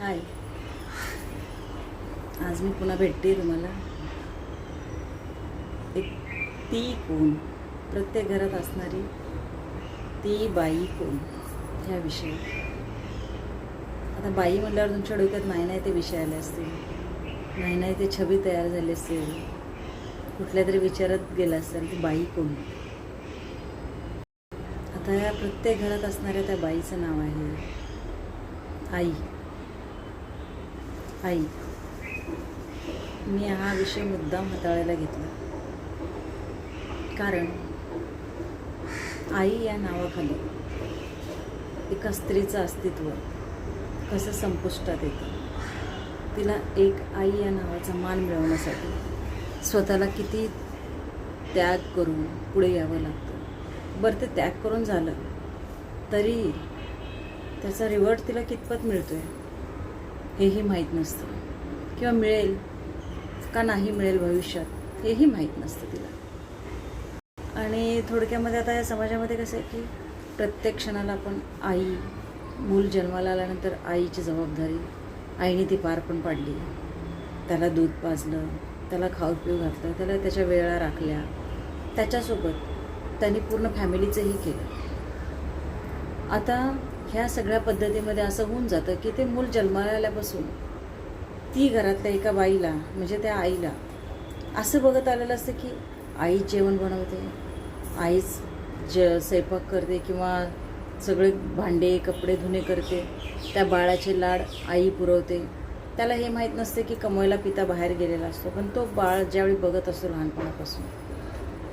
हाय. आज मी पुन्हा भेटते तुम्हाला. एक ती कोण? प्रत्येक घरात असणारी ती बाई कोण? ह्या विषयी. आता बाई म्हटल्यावर तुमच्या डोक्यात नाही नाही ते विषय आले असतील. नाही नाही ते छबी तयार झाली असेल कुठल्या तरी विचारात गेला असेल ती बाई कोण? आता या प्रत्येक घरात असणाऱ्या त्या बाईचं नाव आहे. आई. आई मी हा विषय मुद्दाम हाताळायला घेतला. कारण आई या नावाखाली एका स्त्रीचं अस्तित्व कसं संपुष्टात येतं तिला एक आई या नावाचा मान मिळवण्यासाठी स्वतःला किती त्याग करून पुढे यावं लागतं. बरं ते त्याग करून झालं तरी त्याचा रिवॉर्ड तिला कितपत मिळतो आहे हेही माहीत नसतं. किंवा मिळेल का नाही मिळेल भविष्यात हेही माहीत नसतं तिला. आणि थोडक्यामध्ये आता या समाजामध्ये कसं आहे की प्रत्येक क्षणाला आपण आई मूल जन्माला आल्यानंतर आईची जबाबदारी आईने ती पार पण पाडली. त्याला दूध पाजलं त्याला खाऊ पिऊ घातलं त्याला त्याच्या वेळा राखल्या. त्याच्यासोबत त्यांनी पूर्ण फॅमिलीचंही केलं. आता ह्या सगळ्या पद्धतीमध्ये असं होऊन जातं की ते मूल जन्माला आल्यापासून ती घरातल्या एका बाईला म्हणजे त्या आईला असं बघत आलेलं असतं की आईच जेवण बनवते आईच ज स्वयंपाक करते किंवा सगळे भांडे कपडे धुणे करते त्या बाळाचे लाड आई पुरवते. त्याला हे माहीत नसते की कमवायला पिता बाहेर गेलेला असतो पण तो बाळ ज्यावेळी बघत असतो लहानपणापासून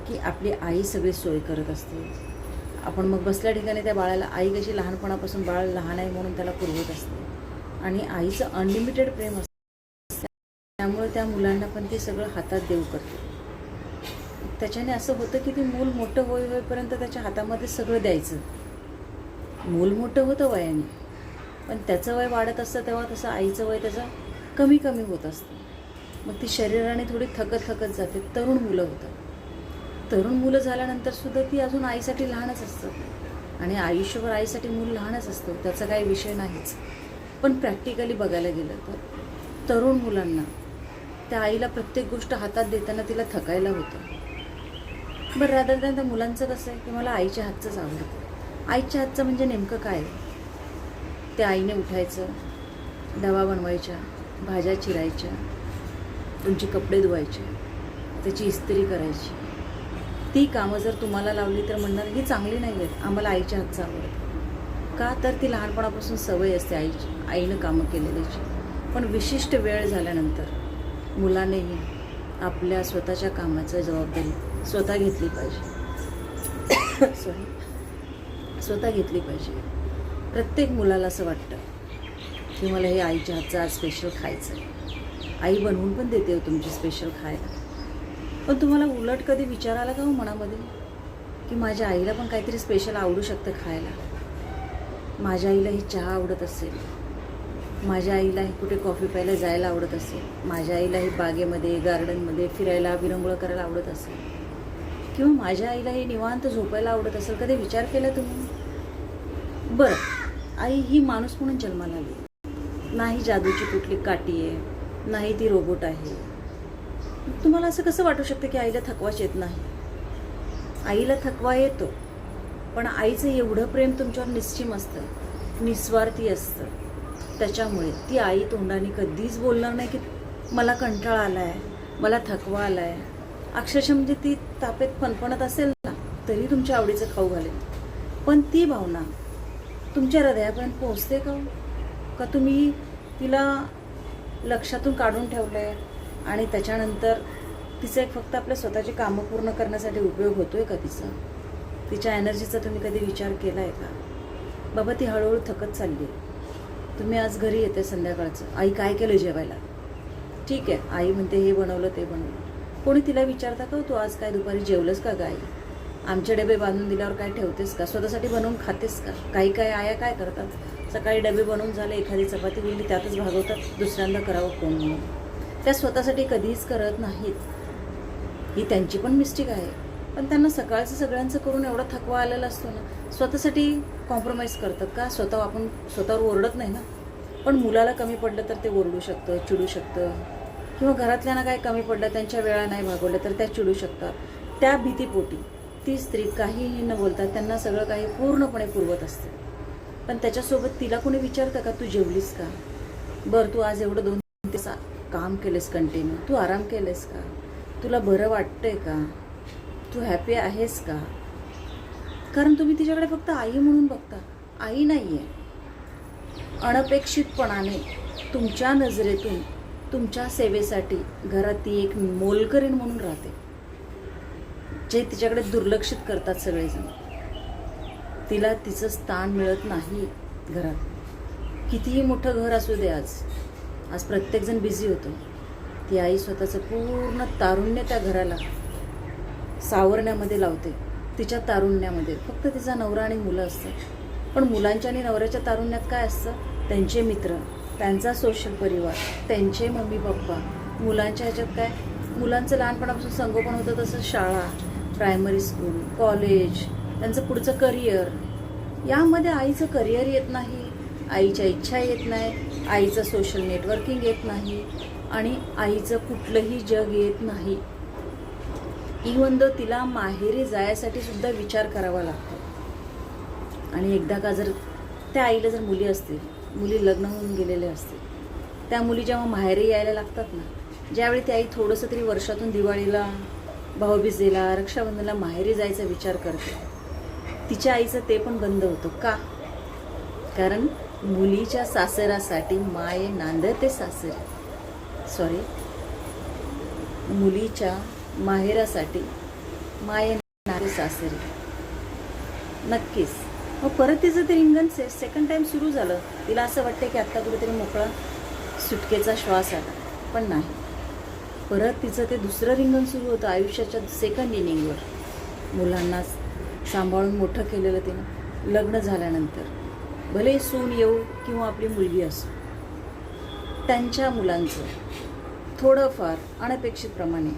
की आपली आई सगळी सोय करत असते. आपण मग बसल्या ठिकाणी त्या बाळाला आई कशी लहानपणापासून बाळ लहान आहे म्हणून त्याला पुरवत असते. आणि आईचं अनलिमिटेड प्रेम असतं. त्यामुळे त्या मुलांना पण ते सगळं हातात देऊ करते. त्याच्याने असं होतं की ते मूल मोठं होई होईपर्यंत त्याच्या हातामध्ये सगळं द्यायचं. मूल मोठं होतं वयाने. पण त्याचं वय वाढत असतं तेव्हा तसं आईचं वय त्याचं कमी कमी होत असतं. मग ती शरीराने थोडी थकत थकत जाते. तरुण मुलं होतात. तरुण मुलं झाल्यानंतर सुद्धा ती अजून आईसाठी लहानच असतं आणि आयुष्यभर आईसाठी मूल लहानच असतं त्याचा काही विषय नाहीच. पण प्रॅक्टिकली बघायला गेलं तर तरुण मुलांना त्या आईला प्रत्येक गोष्ट हातात देताना तिला थकायला होतं. बरं रादर दॅन त्या मुलांचं कसं आहे की मला आईच्या हातचंच आवडतं. आईच्या हातचं म्हणजे नेमकं काय त्या आईने उठायचं डबा बनवायच्या भाज्या चिरायच्या तुमचे कपडे धुवायचे त्याची इस्त्री करायची. ती कामं जर तुम्हाला लावली तर म्हणणार ही चांगली नाही आहेत आम्हाला आईच्या हातचं आवडत. का तर ती लहानपणापासून सवय असते आईची आईनं कामं केलेल्याची. पण विशिष्ट वेळ झाल्यानंतर मुलानेही आपल्या स्वतःच्या कामाचं जबाबदारी स्वतः घेतली पाहिजे. सॉरी स्वतः घेतली पाहिजे. प्रत्येक मुलाला असं वाटतं की मला हे आईच्या हातचं आज स्पेशल खायचं आहे आई बनवून पण देते हो तुमची स्पेशल खायला. पण तुम्हाला उलट कधी विचार आला का हो मनामध्ये? की माझ्या आईला पण काहीतरी स्पेशल आवडू शकतं खायला. माझ्या आईला ही चहा आवडत असेल. माझ्या आईलाही कुठे कॉफी प्यायला जायला आवडत असेल. माझ्या आईला ही बागेमध्ये गार्डनमध्ये फिरायला विरंगुळा करायला आवडत असेल. किंवा माझ्या आईला हे निवांत झोपायला आवडत असेल कधी विचार केला तुम्ही? बरं आई ही माणूस म्हणून जन्माला आली. नाही जादूची कुठली काठी आहे नाही ती रोबोट आहे. तुम्हाला असं कसं वाटू शकतं की आईला थकवाच येत नाही? आईला थकवा येतो पण आईचं एवढं प्रेम तुमच्यावर निश्चिम असतं निस्वार्थी असतं. त्याच्यामुळे ती आई तोंडाने कधीच बोलणार नाही की मला कंटाळा आला आहे मला थकवा आला आहे अक्षरशः म्हणजे ती तापेत फणफणत असेल ना तरी तुमच्या आवडीचं खाऊ घालेल. पण ती भावना तुमच्या हृदयापर्यंत पोहोचते का हो? का तुम्ही तिला लक्षातून काढून ठेवलं आहे आणि त्याच्यानंतर तिचं एक फक्त आपल्या स्वतःची कामं पूर्ण करण्यासाठी उपयोग होतो आहे का तिचा? तिच्या एनर्जीचा तुम्ही कधी विचार केला आहे का? बाबा ती हळूहळू थकत चालली आहे. तुम्ही आज घरी येते संध्याकाळचं. आई काय केलं जेवायला? ठीक आहे आई म्हणते हे बनवलं ते बनवलं. कोणी तिला विचारता का हो, तू आज काय दुपारी जेवलंस का गाई आमचे डबे बांधून दिल्यावर काय ठेवतेस का? स्वतःसाठी बनवून खातेस का? काही काही आया काय करतात? सकाळी डबे बनवून झाले एखादी चपाती उरली त्यातच भागवतात दुसऱ्यांदा करावं कोण म्हणून? त्या स्वतःसाठी कधीच करत नाहीत. ही त्यांची पण मिस्टेक आहे. पण त्यांना सकाळचं सगळ्यांचं करून एवढा थकवा आलेला असतो ना स्वतःसाठी कॉम्प्रोमाइज करतात का? स्वतः आपण स्वतःवर ओरडत नाही ना? पण मुलाला कमी पडलं तर ते ओरडू शकतं चिडू शकतं. किंवा घरातल्यांना काय कमी पडलं त्यांच्या वेळा नाही भागवलं तर त्या चिडू शकतात. त्या भीतीपोटी ती स्त्री काहीही न बोलता त्यांना सगळं काही पूर्णपणे पुरवत असते. पण त्याच्यासोबत तिला कोणी विचारतं का तू जेवलीस का? बरं तू आज एवढं दोन काम केलंस कंटिन्यू तू आराम केलेस का? तुला बरं वाटतंय का? तू हॅपी आहेस का? कारण तुम्ही तिच्याकडे फक्त आई म्हणून बघता. आई नाही आहे अनपेक्षितपणाने तुमच्या नजरेतून तुमच्या सेवेसाठी घरात ती एक मोलकरीण म्हणून राहते. जे तिच्याकडे दुर्लक्षित करतात सगळेजण. तिला तिचं स्थान मिळत नाही घरात. कितीही मोठं घर असू दे आज आज प्रत्येकजण बिझी होतो. ती आई स्वतःचं पूर्ण तारुण्य त्या घराला सावरण्यामध्ये लावते. तिच्या तारुण्यामध्ये. फक्त तिचा नवरा आणि मुलं असतात. पण मुलांच्या आणि नवऱ्याच्या तारुण्यात काय असतं? त्यांचे मित्र त्यांचा सोशल परिवार त्यांचे मम्मी पप्पा मुलांच्या ह्याच्यात काय? मुलांचं लहानपणापासून संगोपन होतं तसं शाळा प्रायमरी स्कूल कॉलेज त्यांचं पुढचं करिअर यामध्ये आईचं करिअर येत नाही आईच्या इच्छा येत नाही आईचं सोशल नेटवर्किंग येत नाही आणि आईचं कुठलंही जग येत नाही. इवन दो तिला माहेरी जायसाठी सुद्धा विचार करावा लागतो. आणि एकदा का जर त्या आईला जर मुली असतील मुली लग्न होऊन गेलेले असतील त्या मुली जेव्हा माहेरी यायला लागतात ना ज्यावेळी ती आई थोडंसं तरी वर्षातून दिवाळीला भाऊबीजेला रक्षाबंधनला माहेरी जायचा विचार करते तिच्या आईचं ते पण बंद होतं का? कारण मुलीच्या सासरासाठी माये नांदते सासरे. सॉरी मुलीच्या माहेरासाठी माये नांदते सासरे. नक्कीच. मग परत तिचं ते रिंगण से सेकंड टाईम सुरू झालं. तिला असं वाटतं की आत्ता कुठेतरी मोकळा सुटकेचा श्वास आला. पण नाही. परत तिचं ते दुसरं रिंगण सुरू होतं आयुष्याच्या सेकंड इनिंगवर मुलांना सांभाळून मोठं केलेलं तिनं लग्न झाल्यानंतर. भले सून येऊ किंवा आपली मुलगी असो त्यांच्या मुलांचं थोडंफार अनपेक्षितप्रमाणे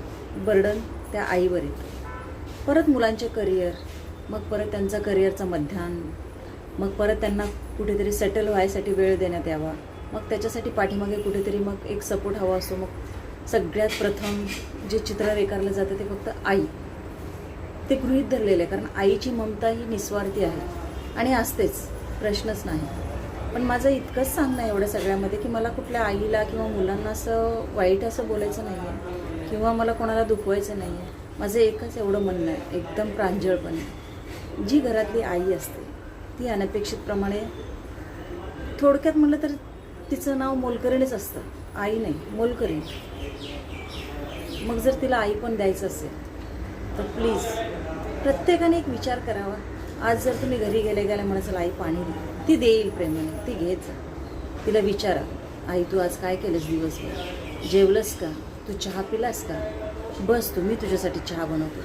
बर्डन त्या आईवर येतं. परत मुलांचे करिअर मग परत त्यांचा करिअरचं मध्यान मग परत त्यांना कुठेतरी सेटल व्हायसाठी वेळ देण्यात यावा मग त्याच्यासाठी पाठीमागे कुठेतरी मग एक सपोर्ट हवा असतो मग सगळ्यात प्रथम जे चित्र रेखारलं जातं ते फक्त आई. ते गृहीत धरलेलं आहे कारण आईची ममता ही निस्वार्थी आहे आणि असतेच. प्रश्नच नाही. पण माझं इतकंच सांगणं आहे एवढ्या सगळ्यामध्ये की मला कुठल्या आईला किंवा मुलांना असं वाईट असं बोलायचं नाही आहे किंवा मला कोणाला दुखवायचं नाही आहे माझं एकच एवढं म्हणणं आहे एकदम प्रांजळपणे. जी घरातली आई असते ती अनपेक्षितप्रमाणे थोडक्यात म्हणलं तर तिचं नाव मोलकरीणच असतं. आई नाही मोलकरीण. मग जर तिला आई पण द्यायचं असेल तर प्लीज प्रत्येकाने एक विचार करावा. आज जर तुम्ही घरी गेले गेल्या म्हणाल आई पाणी दे. ती देईल प्रेमाने ती घेत जा. तिला विचारा आई तू आज काय केलंस दिवसभर? जेवलंस का? तू चहा पिलास का? बस तू मी तुझ्यासाठी चहा बनवतो.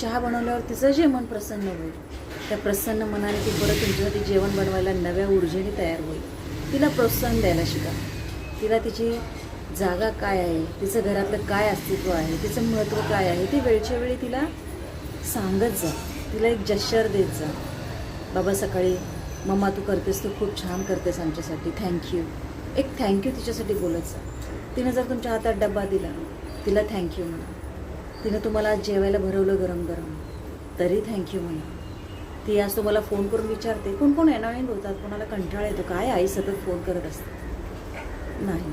चहा बनवल्यावर तिचं जे मन प्रसन्न होईल. त्या प्रसन्न मनाने ती परत तुमच्यासाठी जेवण बनवायला नव्या ऊर्जेने तयार होईल. तिला प्रोत्साहन द्यायला शिका. तिला तिची जागा काय आहे? तिचं घरातलं काय अस्तित्व आहे? तिचं महत्त्व काय आहे? ती वेळच्या वेळी तिला सांगत जा. तिला एक जश्चर देत जा. बाबा सकाळी मम्मा तू करतेस तू खूप छान करतेस आमच्यासाठी. थँक्यू एक थँक्यू तिच्यासाठी बोलत जा. तिनं जर तुमच्या हातात डब्बा दिला तिला थँक्यू म्हणा. तिनं तुम्हाला आज जेवायला भरवलं गरम गरम तरी थँक्यू म्हणा. ती आज तुम्हाला फोन करून विचारते कोण कोण येणार होतात? कोणाला कंटाळा येतो? काय आई सतत फोन करत असते? नाही.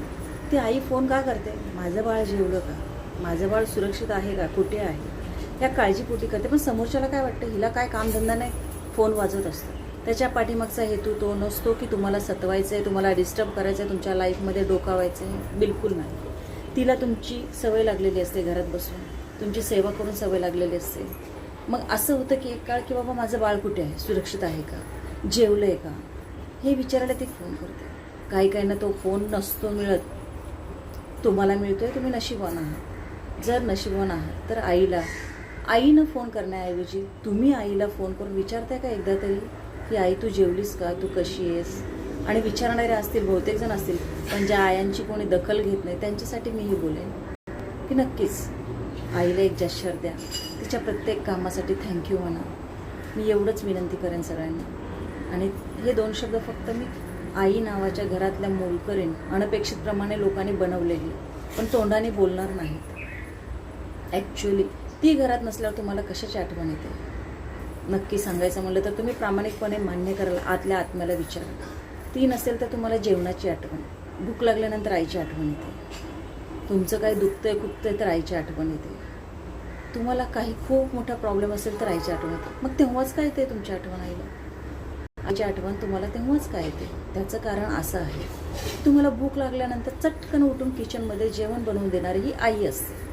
ती आई फोन का करते? माझं बाळ जेवलं का? माझं बाळ सुरक्षित आहे का? कुठे आहे? या काळजीपोटी करते. पण समोरच्याला काय वाटतं? हिला काय कामधंदा नाही? फोन वाजवत असतो. त्याच्या पाठीमागचा हेतू तो नसतो की तुम्हाला सतवायचं आहे तुम्हाला डिस्टर्ब करायचं आहे तुमच्या लाईफमध्ये डोकावायचं आहे बिलकुल नाही. तिला तुमची सवय लागलेली असते घरात बसून. तुमची सेवा करून सवय लागलेली असते. मग असं होतं की एक काळ की बाबा माझं बाळ कुठे आहे? सुरक्षित आहे का? जेवलं आहे का? हे विचारायला ती फोन करते. काही काहींना तो फोन नसतो मिळत. तुम्हाला मिळतो आहे तुम्ही नशिबवान आहात. जर नशिबवान आहात तर आईला आईनं फोन करण्याऐवजी तुम्ही आईला फोन करून विचारताय का एकदा तरी? की आई तू जेवलीस का? तू कशी आहेस? आणि विचारणारे असतील बहुतेक जण असतील पण ज्या आयांची कोणी दखल घेत नाही त्यांच्यासाठी मीही बोलेन. की नक्कीच आईला एक जश्चर द्या. तिच्या प्रत्येक कामासाठी थँक्यू म्हणा. मी एवढंच विनंती करेन सगळ्यांना. आणि हे दोन शब्द फक्त मी आई नावाच्या घरातल्या मोलकरीण अनपेक्षितप्रमाणे लोकांनी बनवलेली पण तोंडाने बोलणार नाहीत. ॲक्च्युली ती घरात नसल्यावर तुम्हाला कशाची आठवण येते? नक्की सांगायचं म्हणलं तर तुम्ही प्रामाणिकपणे मान्य कराल आतल्या आत्म्याला विचारा. ती नसेल तर तुम्हाला जेवणाची आठवण भूक लागल्यानंतर आईची आठवण येते. तुमचं काही दुखतंय खुपतंय तर आईची आठवण येते. तुम्हाला काही खूप मोठा प्रॉब्लेम असेल तर आईची आठवण येते. मग तेव्हाच काय येते तुमची आठवण आईला? आईची आठवण तुम्हाला तेव्हाच काय येते? त्याचं कारण असं आहे. तुम्हाला भूक लागल्यानंतर चटकन उठून किचनमध्ये जेवण बनवून देणारी ही आई असते.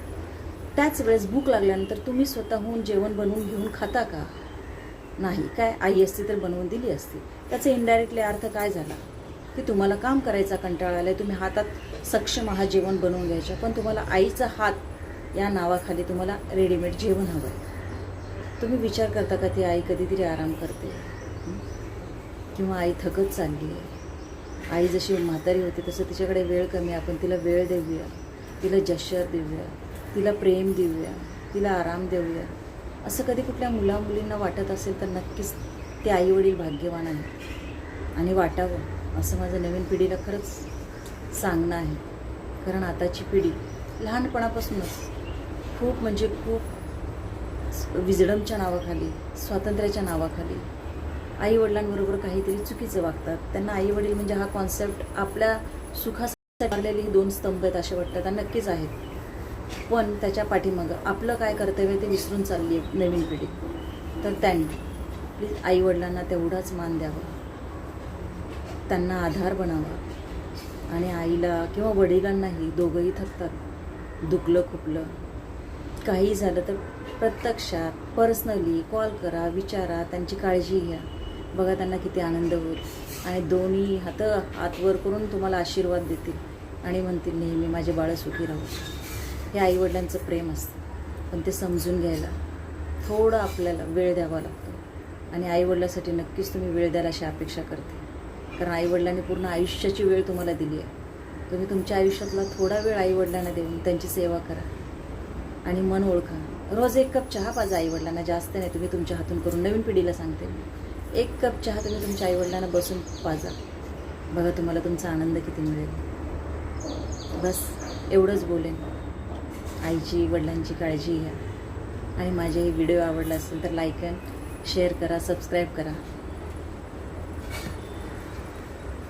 त्याच वेळेस भूक लागल्यानंतर तुम्ही स्वतःहून जेवण बनवून घेऊन खाता का? नाही काय आई असती तर बनवून दिली असती. त्याचा इनडायरेक्टली अर्थ काय झाला? की तुम्हाला काम करायचा कंटाळा आलाय तुम्ही हातात सक्षम आहात जेवण बनवून घ्यायचं पण तुम्हाला आईचा हात या नावाखाली तुम्हाला रेडीमेड जेवण हवं आहे तुम्ही विचार करता का ती आई कधीतरी आराम करते? किंवा आई थकत चालली आहे? आई जशी म्हातारी होती तसं तिच्याकडे वेळ कमी आपण तिला वेळ देऊया. तिला जश्चर देऊया. तिला प्रेम देऊया तिला आराम देऊया. असं कधी कुठल्या मुला मुलींना वाटत असेल तर नक्कीच ते आईवडील भाग्यवान आहेत. आणि वाटावं असं माझं नवीन पिढीला खरंच सांगणं आहे. कारण आताची पिढी लहानपणापासूनच खूप म्हणजे खूप विजडमच्या नावाखाली स्वातंत्र्याच्या नावाखाली आईवडिलांबरोबर काहीतरी चुकीचं वागतात. त्यांना आईवडील म्हणजे हा कॉन्सेप्ट आपल्या सुखासाठी लागलेले दोन स्तंभ आहेत असे वाटतात. आणि नक्कीच आहेत. पण त्याच्या पाठीमागं आपलं काय कर्तव्य ते विसरून चालली आहे नवीन पिढी. तर त्यांनी प्लीज आईवडिलांना तेवढाच मान द्यावा. त्यांना आधार बनावा. आणि आईला किंवा वडिलांनाही दोघंही थकतात दुखलं खुपलं. काही झालं तर प्रत्यक्षात पर्सनली कॉल करा विचारा त्यांची काळजी घ्या. बघा त्यांना किती आनंद होईल. आणि दोन्ही हात हातवर करून तुम्हाला आशीर्वाद देतील. आणि म्हणतील नेहमी माझे बाळं सुखी राहू हे आईवडिलांचं प्रेम असतं. पण ते समजून घ्यायला थोडं आपल्याला वेळ द्यावा लागतो. आणि आईवडिलासाठी नक्कीच तुम्ही वेळ द्यायला अशी अपेक्षा करते. कारण आईवडिलांनी पूर्ण आयुष्याची वेळ तुम्हाला दिली आहे. तुम्ही तुमच्या आयुष्यातला थोडा वेळ आईवडिलांना देऊन त्यांची सेवा करा. आणि मन ओळखा. रोज एक कप चहा पाजा आईवडिलांना. जास्त नाही तुम्ही तुमच्या हातून करून नवीन पिढीला सांगते मी. एक कप चहा तुम्ही तुमच्या आईवडिलांना बसून पाजा. बघा तुम्हाला तुमचा आनंद किती मिळेल. बस एवढंच बोलेन. आईची वडिलांची काळजी घ्या. आणि माझे हे व्हिडिओ आवडला असेल तर लाईक अँड शेअर करा सबस्क्राईब करा.